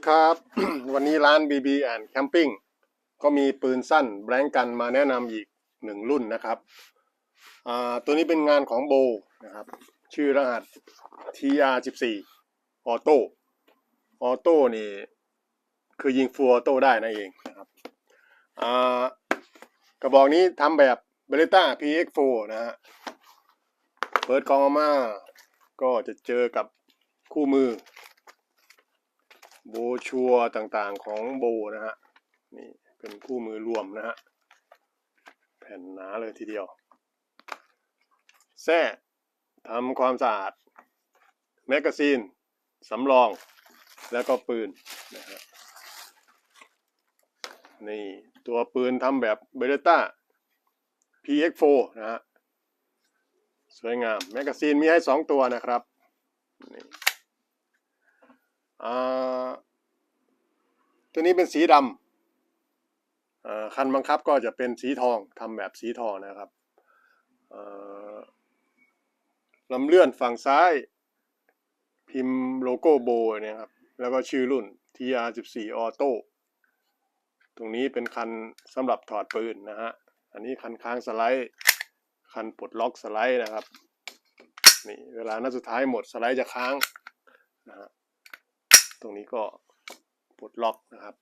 ดีครับ วันนี้ร้าน BB and Camping ก็มีปืนสั้นแบงกันมาแนะนำอีกหนึ่งรุ่นนะครับ ตัวนี้เป็นงานของโบนะครับ ชื่อรหัส TR14 ออโต้ออโต้นี่ คือยิงฟูลออโต้ได้นั่นเองนะครับกระบอกนี้ทำแบบ b e r e t t a PX4 นะฮะเปิดกล่องออกมา ก็จะเจอกับคู่มือ โบชัวต่างๆของโบนะฮะนี่เป็นคู่มือรวมนะฮะแผ่นหนาเลยทีเดียวแท้ทำความสะอาด แมกกาซีนสำรองแล้วก็ปืนนะฮะนี่ตัวปืนทำแบบเบเ e ต้า PX4 นะฮะสวยงาม แมกกาซีนมีให้สองตัวนะครับนี่ ตัวนี้เป็นสีดำอ่าคันบังคับก็จะเป็นสีทองทำแบบสีทองนะครับอ่าลำเลื่อนฝั่งซ้าย พิมพ์โลโก้โบเนี่ยครับ แล้วก็ชื่อรุ่น TR14 Auto ตรงนี้เป็นคันสำหรับถอดปืนนะฮะ อันนี้คันค้างสไลด์ คันปลดล็อกสไลด์นะครับ นี่เวลานัดสุดท้ายหมดสไลด์จะค้างนะฮะ ตรงนี้ก็ปลดล็อกนะครับ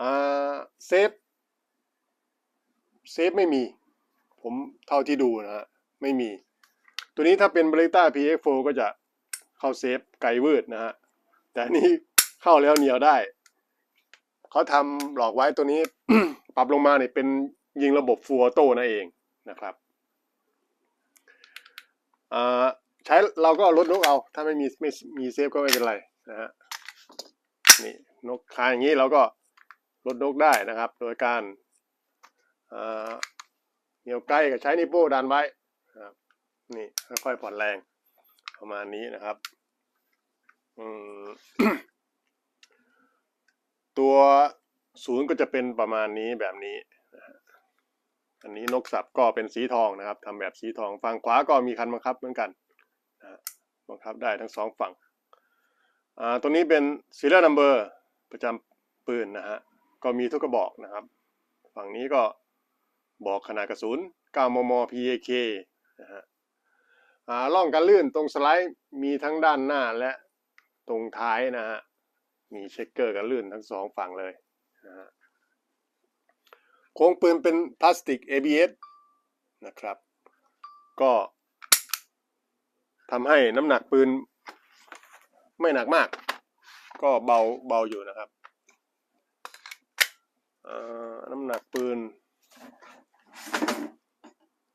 อ่าเซฟเซฟไม่มี ผมเท่าที่ดูนะฮะไม่มี ตัวนี้ถ้าเป็น b r e t a PX4 ก็จะเข้าเซฟไกลวืดนะฮะแต่นี้เข้าแล้วเหนียวได้ เขาทำหลอกไว้ตัวนี้ ปรับลงมาเนี่ยเป็นยิงระบบฟูลออโต้นั่นเองนะครับอ่าใช้เราก็ลดนกเอา ถ้าไม่มีไม่มีเซฟก็ไม่เป็นไรนะฮะ นี่นกคายอย่างนี้เราก็ลดนกได้นะครับ โดยการเหนียวใกล้กับใช้นิวโป้ดันไว้นะนี่ค่อยๆผ่อนแรงประมาณนี้นะครับตัวศูนย์ก็จะเป็นประมาณนี้แบบนี้ อันนี้นกสับก็เป็นสีทองนะครับทำแบบสีทองฝั่งขวาก็มีคันบังคับเหมือนกันนะบังคับได้ทั้งสองฝั่ง อ่าตัวนี้เป็น serial number ประจำปืนนะฮะ ก็มีทุกกระบอกนะครับ ฝั่งนี้ก็บอกขนาดกระสุน 9 มม PAK นะฮะอ่าล่องกันลื่นตรงสไลด์มีทั้งด้านหน้าและตรงท้ายนะฮะ มีเช็คเกอร์กันลื่นทั้งสองฝั่งเลยนะฮะโครงปืนเป็นพลาสติก ABS นะครับ ก็ทำให้น้ำหนักปืน ไม่หนักมาก ก็เบาเบาอยู่นะครับน้ำหนักปืน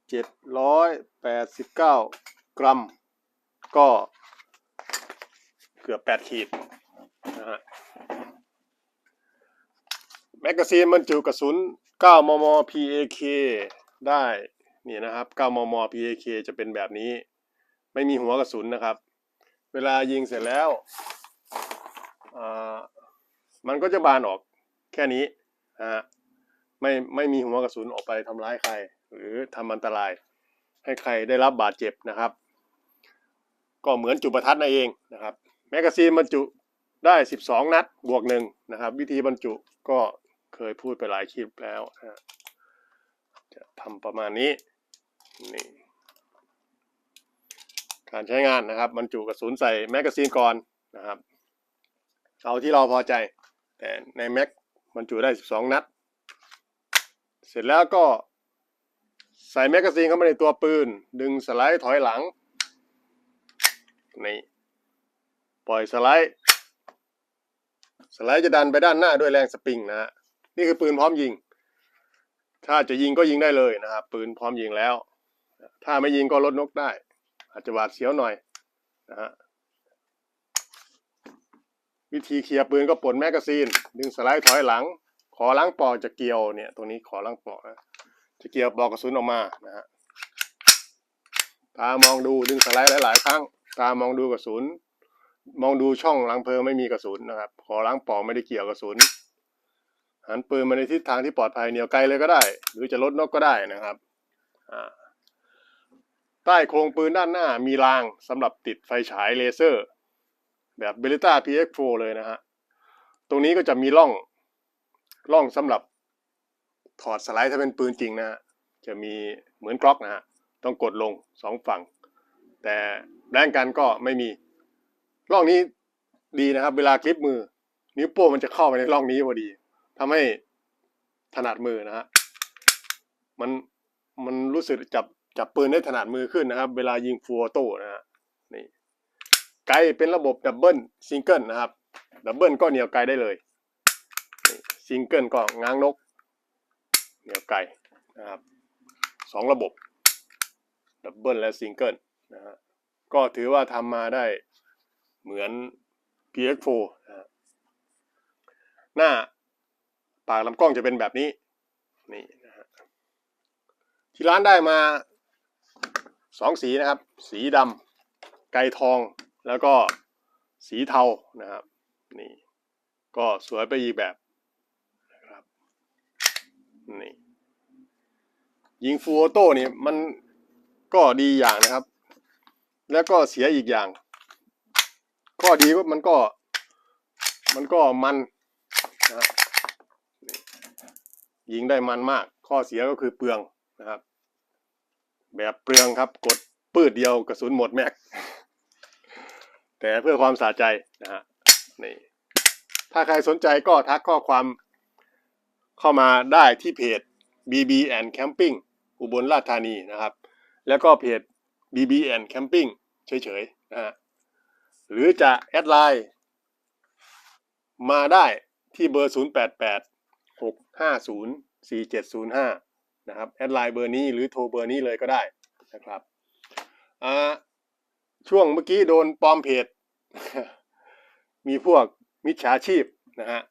เจ็ดร้อยแปดสิบเก้ากรัม ก็เกือบแปดขีดนะฮะแมกกาซีนบรรจุกระสุน 9 มม PAK ได้ นี่นะครับ 9 มม PAK จะเป็นแบบนี้ ไม่มีหัวกระสุนนะครับ เวลายิงเสร็จแล้วมันก็จะบานออกแค่นี้ฮะไม่ไม่มีหัวกระสุนออกไปทำร้ายใคร หรือทำอันตราย ให้ใครได้รับบาดเจ็บนะครับ ก็เหมือนจุดประทัดนั่นเองนะครับ แมกกาซีนบรรจุได้ 12 นัดบวกหนึ่งนะครับ วิธีบรรจุก็เคยพูดไปหลายคลิปแล้วฮะจะทำประมาณนี้นี่ การใช้งานนะครับบรรจุกระสุนใส่แมกกาซีนก่อนนะครับเอาที่เราพอใจ แต่ในแม็กบรรจุได้ 12 นัด เสร็จแล้วก็ใส่แมกกาซีนเข้าไปในตัวปืน ดึงสไลด์ถอยหลังนี่ปล่อยสไลด์ สไลด์จะดันไปด้านหน้าด้วยแรงสปริงนะฮะนี่คือปืนพร้อมยิง ถ้าจะยิงก็ยิงได้เลยนะครับปืนพร้อมยิงแล้ว ถ้าไม่ยิงก็ลดนกได้ อาจจะหวาดเสียวหน่อยนะฮะวิธีเคลียร์ปืนก็ปลดแมกกาซีน ดึงสไลด์ถอยหลัง ขอล้างปอกจะเกี่ยวเนี่ยตรงนี้ขอล้างปอกนะจะเกี่ยวปลอกกระสุนออกมานะฮะตามองดูดึงสไลด์หลาย ๆ ครั้ง ตามองดูกระสุน มองดูช่องหลังเพลิงไม่มีกระสุนนะครับ ขอล้างปอกไม่ได้เกี่ยวกระสุนหันปืนมาในทิศทางที่ปลอดภัยเหนียวไกลเลยก็ได้ หรือจะลดนกก็ได้นะครับ อ่า ใต้โครงปืนด้านหน้ามีรางสำหรับติดไฟฉายเลเซอร์ แบบเบลิต้า PX4 เลยนะฮะ ตรงนี้ก็จะมีร่องร่องสำหรับถอดสไลด์ถ้าเป็นปืนจริงนะฮะ จะมีเหมือนกล็อกนะฮะ ต้องกดลงสองฝั่ง แต่แรงกันก็ไม่มี ร่องนี้ดีนะครับ เวลาคลิปมือ นิ้วโป้งมันจะเข้าไปในร่องนี้พอดีทำให้ถนัดมือนะฮะ มันมันรู้สึกจับ จับปืนได้ถนัดมือขึ้นนะครับ เวลายิงฟูออโต้นะฮะนี่ไกลเป็นระบบดับเบิลซิงเกิลนะครับดับเบิลก็เหนียวไกลได้เลยซิงเกิลก็ง้างนก เหนียวไกลนะครับสองระบบดับเบิลและซิงเกิลนะฮะก็ถือว่าทำมาได้เหมือน PX4 นะหน้าปากลำกล้องจะเป็นแบบนี้นี่นะฮะที่ร้านได้มา สองสีนะครับ สีดำไก่ทองแล้วก็สีเทานะครับนี่ก็สวยไปอีกแบบนะครับนี่ยิงฟูลออโต้นี่มันก็ดีอย่างนะครับ แล้วก็เสียอีกอย่างข้อดีก็มันก็มันก็มันนะนยิงได้มันมาก ข้อเสียก็คือเปลืองนะครับ แบบเปลืองครับ กดปืดเดียวกระสุนหมดแม็ก แต่เพื่อความสะใจนะฮะนี่ถ้าใครสนใจก็ทักข้อความเข้ามาได้ที่เพจ BB and Camping อุบลราชธานีนะครับ แล้วก็เพจ BB and Camping เฉยๆนะฮะหรือจะแอดไลน์มาได้ที่เบอร์ 088 650 4705 นะครับแอดไลน์เบอร์นี้หรือโทรเบอร์นี้เลยก็ได้นะครับอ่าช่วงเมื่อกี้โดนปลอมเพจ มีพวกมิจฉาชีพนะฮะ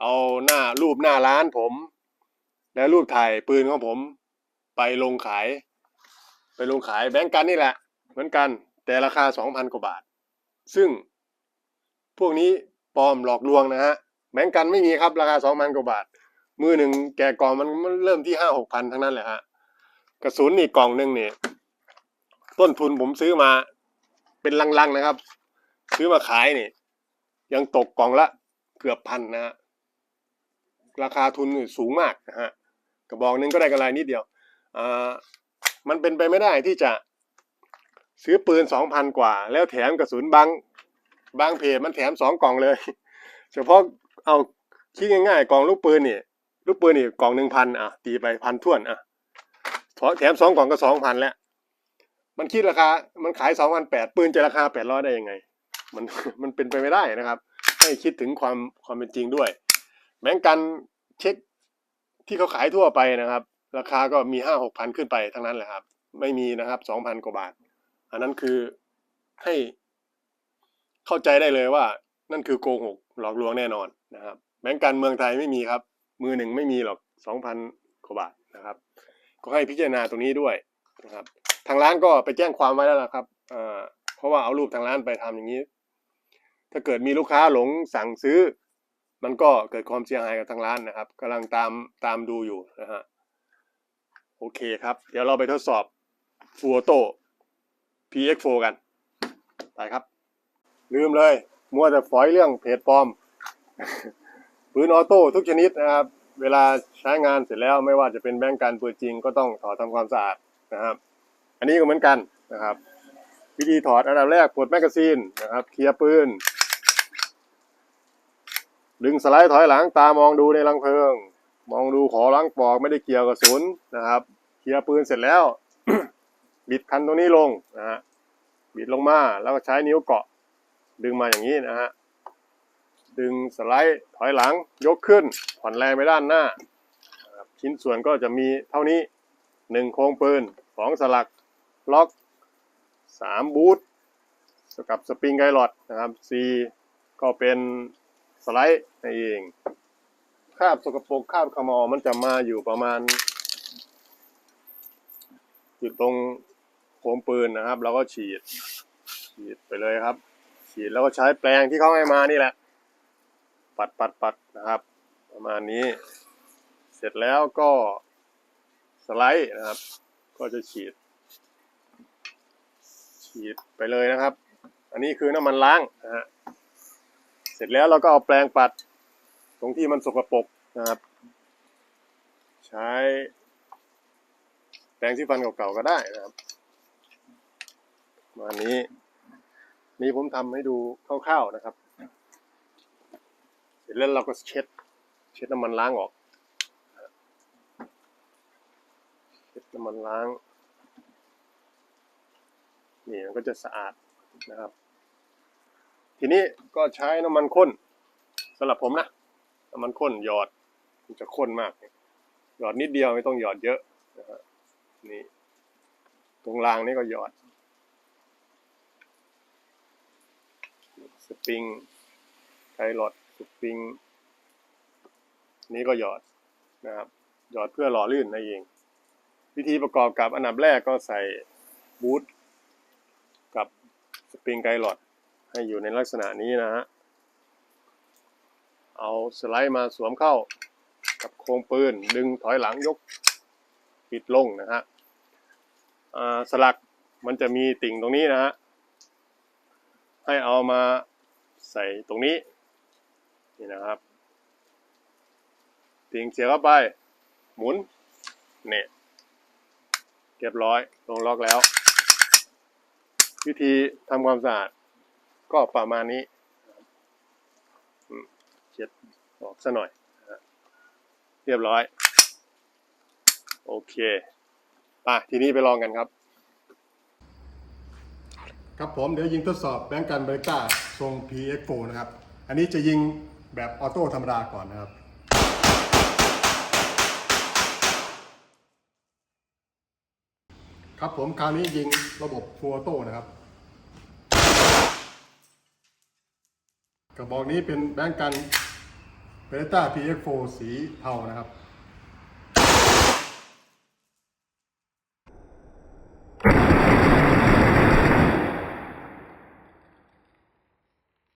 เอาหน้ารูปหน้าร้านผม แล้วรูปถ่ายปืนของผม ไปลงขาย ไปลงขายแบงก์กันนี่แหละ เหมือนกันแต่ราคาสองพันกว่าบาท ซึ่งพวกนี้ปลอมหลอกลวงนะฮะแบงก์กันไม่มีครับราคาสองพันกว่าบาท มือหนึ่งแกะกล่องมันมันเริ่มที่ห้าหกพันทั้งนั้นแหละฮะกระสุนนี่กล่องหนึ่งเนี่ยต้นทุนผมซื้อมาเป็นลังๆนะครับ ซื้อมาขายนี่ยังตกกล่องละเกือบพันนะฮะราคาทุนสูงมากนะฮะกระบอกหนึงก็ได้กำไรนิดเดียวอ่ามันเป็นไปไม่ได้ที่จะซื้อปืนสองพันกว่า แล้วแถมกระสุนบางบางเพจมันแถมสองกล่องเลย เฉพาะเอาคิดง่ายๆกล่องลูกปืนนี่ ลูกปืนนี่กล่องหนึ่งพันอะ ตีไปพันท่วนอะแถมสองกล่องก็สองพันแล้ว มันคิดราคา มันขายสองพันแปดปืนจะราคาแปดร้อยได้ยังไง มันมันเป็นไปไม่ได้นะครับ ให้คิดถึงความความเป็นจริงด้วยแบงกันเช็คที่เขาขายทั่วไปนะครับ ราคาก็มีห้าหกพันขึ้นไปทั้งนั้นแหละครับ ไม่มีนะครับสองพันกว่าบาท อันนั้นคือให้เข้าใจได้เลยว่า นั่นคือโกหกหลอกลวงแน่นอนนะครับแบงก์กันเมืองไทยไม่มีครับ มือหนึ่งไม่มีหรอกสองพันกว่าบาทนะครับ ก็ให้พิจารณาตรงนี้ด้วยนะครับ ทางร้านก็ไปแจ้งความไว้แล้วล่ะครับเพราะว่าเอารูปทางร้านไปทำอย่างนี้ ถ้าเกิดมีลูกค้าหลงสั่งซื้อ มันก็เกิดความเสียหายกับทางร้านนะครับกำลังตามตามดูอยู่นะฮะโอเคครับ เดี๋ยวเราไปทดสอบฟูโต PX4 กัน ไปครับ ลืมเลย มัวแต่ฝอยเรื่องเพจปลอม ปืนออโต้ทุกชนิดนะครับ เวลาใช้งานเสร็จแล้วไม่ว่าจะเป็นแบงก์การปืนจริงก็ต้องถอดทำความสะอาดนะครับ อันนี้ก็เหมือนกันนะครับ วิธีถอดอันดับแรกปลดแมกกาซีนนะครับเคลียร์ปืนดึงสไลด์ถอยหลังตามองดูในรังเพลิง มองดูขอล้างปอกไม่ได้เกี่ยวกับศูนย์นะครับเคลียร์ปืนเสร็จแล้ว บิดคันตรงนี้ลงนะฮะบิดลงมาแล้วก็ใช้นิ้วเกาะดึงมาอย่างนี้นะฮะ ดึงสไลด์ถอยหลังยกขึ้นผ่อนแรงไปด้านหน้า ชิ้นส่วนก็จะมีเท่านี้หนึ่งโครงปืนสองสลักล็อกสามบูทกับสปริงไกลอดนะครับสี่ก็เป็นสไลด์นั่นเองคราบสกปรกคราบขมอมันจะมาอยู่ประมาณ อยู่ตรงโคมปืนนะครับ แล้วก็ฉีด ฉีดไปเลยครับ ฉีดแล้วก็ใช้แปรงที่เขาให้มานี่แหละ ปัดปัดปัดนะครับ ประมาณนี้ เสร็จแล้วก็สไลด์นะครับ ก็จะฉีด ฉีดไปเลยนะครับ อันนี้คือน้ำมันล้างนะฮะเสร็จแล้วเราก็เอาแปรงปัด ตรงที่มันสกปรกนะครับ ใช้แปรงสีฟันเก่าๆก็ได้นะครับมานี้นี่ผมทำให้ดูคร่าวๆนะครับ ร็จแล้วเราก็เช็ด เช็ดน้ำมันล้างออก เช็ดน้ำมันล้าง นี่มันก็จะสะอาดนะครับ ทีนี้ก็ใช้น้ำมันข้นสำหรับผมนะ น้ำมันข้นหยอดมันจะข้นมาก หยอดนิดเดียวไม่ต้องหยอดเยอะนะฮะนี่ตรงรางนี่ก็หยอด สปริงไคลอด สปริงนี่ก็หยอดนะครับ หยอดเพื่อหล่อลื่นนั่นเอง วิธีประกอบกับอันดับแรกก็ใส่บูทกับสปริงไกลอดให้อยู่ในลักษณะนี้นะฮะ เอาสไลด์มาสวมเข้ากับโครงปืน ดึงถอยหลังยกปิดลงนะฮะสลักมันจะมีติ่งตรงนี้นะฮะ ให้เอามาใส่ตรงนี้ นี่นะครับติ่งเสียเข้าไป หมุนเนี่ยเรียบร้อยลงล็อกแล้ว วิธีทำความสะอาดก็ประมาณนี้เช็ดออกซะหน่อย เรียบร้อย โอเคป่ะทีนี้ไปลองกันครับ ครับผมเดี๋ยวยิงทดสอบแบงก์กันเบรต้าทรง PX4 นะครับ อันนี้จะยิง แบบออโต้ธรรมดาก่อนนะครับ ครับผมคราวนี้ยิงระบบฟัวโต้นะครับ กระบอกนี้เป็นแบงก์กันเบต้า PX4 สีเทานะครับ